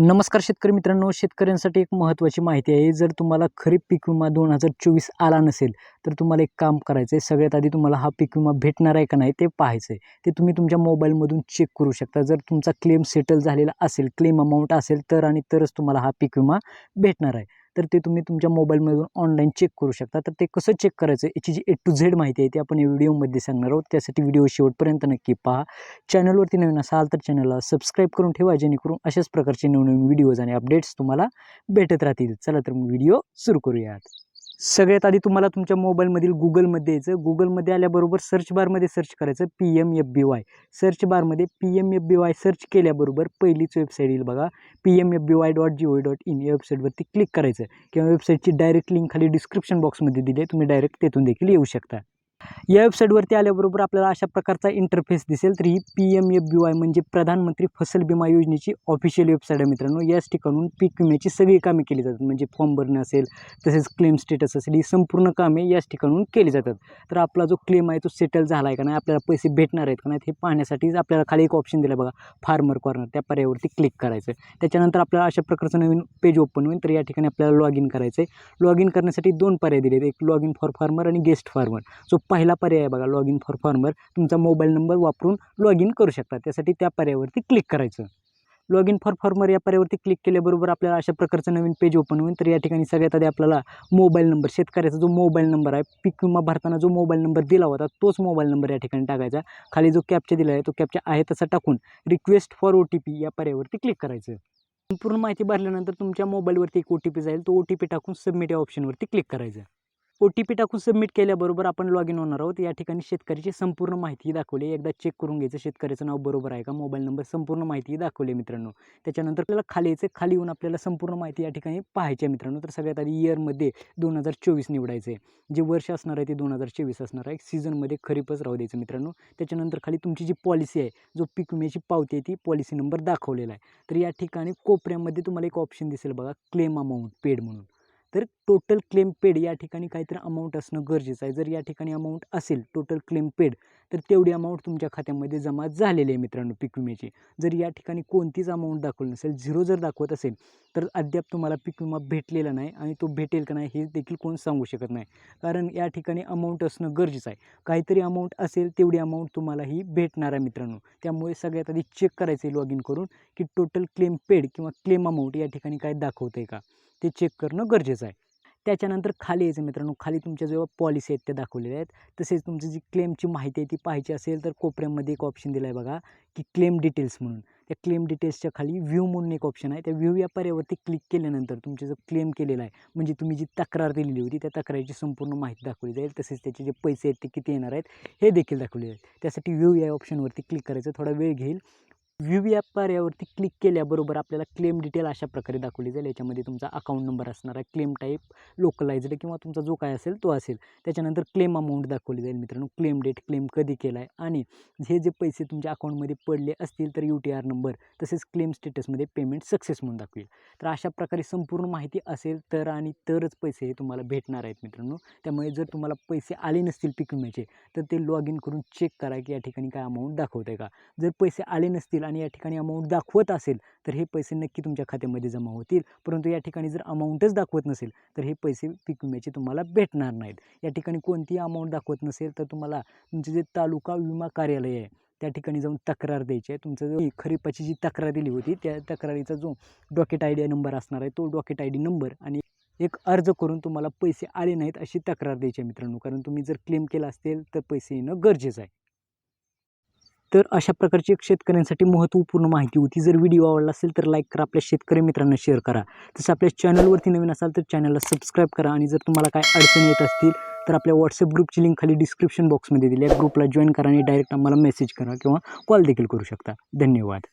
नमस्कार शेतकरी मित्रांनो शेतकऱ्यांसाठी एक महत्त्वाची माहिती आहे. जर तुम्हाला खरीप पीक विमा दोन हजार चोवीस आला नसेल तर तुम्हाला एक काम करायचं आहे सगळ्यात आधी तुम्हाला हा पीक विमा भेटणार आहे का नाही ते पाहायचं आहे ते तुम्ही तुमच्या मोबाईलमधून चेक करू शकता. जर तुमचा क्लेम सेटल झालेला असेल क्लेम अमाऊंट असेल तर आणि तरच तुम्हाला हा पीक विमा भेटणार आहे. तर ते तुम्ही तुमच्या मोबाईलमधून ऑनलाईन चेक करू शकता. तर ते कसं चेक करायचं? याची जी ए टू झेड माहिती आहे ती आपण या व्हिडिओमध्ये सांगणार आहोत. त्यासाठी व्हिडिओ शेवटपर्यंत नक्की पहा. चॅनलवरती नवीन असाल तर चॅनलला सबस्क्राईब करून ठेवा जेणेकरून अशाच प्रकारचे नवनवीन व्हिडिओज आणि अपडेट्स तुम्हाला भेटत राहतील. चला तर मग व्हिडिओ सुरू करूयात. सगळ्यात आधी तुम्हाला तुमच्या मोबाईलमधील गुगलमध्ये यायचं गुगलमध्ये आल्याबरोबर सर्च बारमध्ये सर्च करायचं. P M F B Y search बारमध्ये P M F B Y search केल्याबरोबर पहिलीच वेबसाईट येईल बघा. P M F B Y dot G O dot in या वेबसाईटवरती क्लिक करायचं. किंवा वेबसाईटची डायरेक्ट लिंक खाली डिस्क्रिप्शन बॉक्समध्ये दिली आहे. तुम्ही डायरेक्ट तेथून देखील येऊ शकता. या वेबसाईटवरती आल्याबरोबर आपल्याला अशा प्रकारचा इंटरफेस दिसेल. तर ही P M F B Y म्हणजे प्रधानमंत्री फसल विमा योजनेची ऑफिशियल वेबसाईट आहे मित्रांनो. याच ठिकाणून पीक विम्याची सगळी कामे केली जातात. म्हणजे फॉर्म भरणं असेल तसेच क्लेम स्टेटस असेल ही संपूर्ण कामे याच ठिकाणून केली जातात. तर आपला जो क्लेम आहे तो सेटल झाला आहे का नाही आपल्याला पैसे भेटणार आहेत का नाहीत हे पाहण्यासाठी आपल्याला खाली एक ऑप्शन दिला बघा फार्मर कॉर्नर त्या पर्यायावरती क्लिक करायचं त्याच्यानंतर आपल्याला अशा प्रकारचं नवीन पेज ओपन होईल तर या ठिकाणी आपल्याला लॉग इन करायचं आहे लॉग इन करण्यासाठी दोन पर्याय दिले आहेत एक लॉग इन फॉर फार्मर आणि गेस्ट फार्मर जो पहिला पर्याय आहे बघा लॉग इन फॉर फॉर्मर तुमचा मोबाईल नंबर वापरून लॉग इन करू शकता. त्यासाठी त्या पर्यायावरती क्लिक करायचं. लॉग इन फॉर फॉर्मर या पर्यायावरती क्लिक केल्याबरोबर आपल्याला अशा प्रकारचं नवीन पेज ओपन होईल. तर या ठिकाणी सगळ्यात आधी आपल्याला मोबाईल नंबर शेतकऱ्याचा जो मोबाईल नंबर आहे पीक विमा भरताना जो मोबाईल नंबर दिला होता तोच मोबाईल नंबर या ठिकाणी टाकायचा. खाली जो कॅपचा दिला आहे तो कॅपचा आहे तसा टाकून request for O T P या पर्यायावरती क्लिक करायचं. संपूर्ण माहिती भरल्यानंतर तुमच्या मोबाईलवरती एक ओ टी पी जाईल. तो ओ टी पी टाकून सबमिट या ऑप्शनवरती क्लिक करायचं. ओ टी पी टाकून सबमिट केल्याबरोबर आपण लॉग इन होणार आहोत. या ठिकाणी शेतकऱ्याची संपूर्ण माहिती दाखवली एकदा चेक करून घ्यायचं. शेतकऱ्याचं नाव बरोबर आहे का? मोबाईल नंबर संपूर्ण माहिती दाखवली मित्रांनो. त्याच्यानंतर आपल्याला खाली यायचं खाली येऊन आपल्याला संपूर्ण माहिती या ठिकाणी पाहायची आहे मित्रांनो. तर सगळ्यात आधी इयरमध्ये दोन हजार चोवीस निवडायचं आहे जे वर्ष असणार आहे ते दोन हजार चोवीस असणार आहे. सीझनमध्ये खरीपच राहू द्यायचं मित्रांनो. त्याच्यानंतर खाली तुमची जी पॉलिसी आहे जो पीक विम्याची पावती आहे ती पॉलिसी नंबर दाखवलेला आहे. तर या ठिकाणी कोपऱ्यामध्ये तुम्हाला एक ऑप्शन दिसेल बघा. क्लेम अमाऊंट पेड म्हणून. तर टोटल क्लेम पेड या ठिकाणी काहीतरी अमाऊंट असणं गरजेचं आहे. जर या ठिकाणी अमाऊंट असेल टोटल क्लेम पेड तर तेवढी अमाऊंट तुमच्या खात्यामध्ये जमा झालेली आहे मित्रांनो पीक विम्याची. जर या ठिकाणी कोणतीच अमाऊंट दाखवली नसेल झिरो जर दाखवत असेल तर अद्याप तुम्हाला पीक विमा भेटलेला नाही आणि तो भेटेल का नाही हे देखील कोण सांगू शकत नाही. कारण या ठिकाणी अमाऊंट असणं गरजेचं आहे. काहीतरी अमाऊंट असेल तेवढी अमाऊंट तुम्हाला ही भेटणार आहे मित्रांनो. त्यामुळे सगळ्यात आधी चेक करायचं आहे लॉग इन करून की टोटल क्लेम पेड किंवा क्लेम अमाऊंट या ठिकाणी काय दाखवतं आहे का? ते चेक करणं गरजेचं आहे. त्याच्यानंतर खाली यायचं मित्रांनो खाली तुमच्या जेव्हा पॉलिसी आहेत त्या दाखवलेल्या आहेत. तसेच तुमची जी क्लेमची माहिती आहे ती पाहायची असेल तर कोपऱ्यामध्ये एक ऑप्शन दिला आहे बघा की क्लेम डिटेल्स म्हणून. त्या क्लेम डिटेल्सच्या खाली व्ह्यू म्हणून एक ऑप्शन आहे. त्या व्ह्यू या पर्यावरती क्लिक केल्यानंतर तुमचं जो क्लेम केलेला आहे म्हणजे तुम्ही जी तक्रार दिलेली होती त्या तक्रारीची संपूर्ण माहिती दाखवली जाईल. तसेच त्याचे जे पैसे आहेत ते किती येणार आहेत हे देखील दाखवले जाईल. त्यासाठी व्ह्यू या ऑप्शनवरती क्लिक करायचं थोडा वेळ घेईल. व्ह्यू या पर्यावरती क्लिक केल्याबरोबर आपल्याला क्लेम डिटेल अशा प्रकारे दाखवली जाईल. याच्यामध्ये तुमचा अकाउंट नंबर असणार आहे क्लेम टाईप लोकलाइज्ड किंवा तुमचा जो काय असेल तो असेल. त्याच्यानंतर क्लेम अमाऊंट दाखवली जाईल मित्रांनो. क्लेम डेट क्लेम कधी केला आहे आणि हे जे पैसे तुमच्या अकाउंटमध्ये पडले असतील तर यू टी आर नंबर तसेच क्लेम स्टेटसमध्ये पेमेंट सक्सेस म्हणून दाखवेल. तर अशा प्रकारे संपूर्ण माहिती असेल तर आणि तरच पैसे हे तुम्हाला भेटणार आहेत मित्रांनो. त्यामुळे जर तुम्हाला पैसे आले नसतील पीक विम्याचे तर ते लॉग इन करून चेक करा की या ठिकाणी काय अमाऊंट दाखवत आहे का. जर पैसे आले नसतील आणि या ठिकाणी अमाऊंट दाखवत असेल तर हे पैसे नक्की तुमच्या खात्यामध्ये जमा होतील. परंतु या ठिकाणी जर अमाऊंटच दाखवत नसेल तर हे पैसे पीक विम्याचे तुम्हाला भेटणार नाहीत. या ठिकाणी कोणतीही अमाऊंट दाखवत नसेल तर तुम्हाला तुमचे जे तालुका विमा कार्यालय आहे त्या ठिकाणी जाऊन तक्रार द्यायची आहे. तुमचं जो खरीपाची जी तक्रार दिली होती त्या तक्रारीचा जो डॉकेट आय डी नंबर असणार आहे तो डॉकेट आय डी नंबर आणि एक अर्ज करून तुम्हाला पैसे आले नाहीत अशी तक्रार द्यायची आहे मित्रांनो. कारण तुम्ही जर क्लेम केला असेल तर पैसे येणं गरजेचं आहे. तर अशा प्रकारची एक शेतकऱ्यांसाठी महत्त्वपूर्ण माहिती होती. जर व्हिडिओ आवडला असेल तर लाईक करा आपल्या शेतकरी मित्रांना शेअर करा. तसं आपल्या चॅनलवरती नवीन असाल तर चॅनलला सबस्क्राईब करा आणि जर तुम्हाला काय अडचणी येत असतील तर आपल्या व्हॉट्सअप ग्रुपची लिंक खाली डिस्क्रिप्शन बॉक्समध्ये दिली आहे. ग्रुपला जॉईन करा आणि डायरेक्ट आम्हाला मेसेज करा किंवा कॉल देखील करू शकता. धन्यवाद.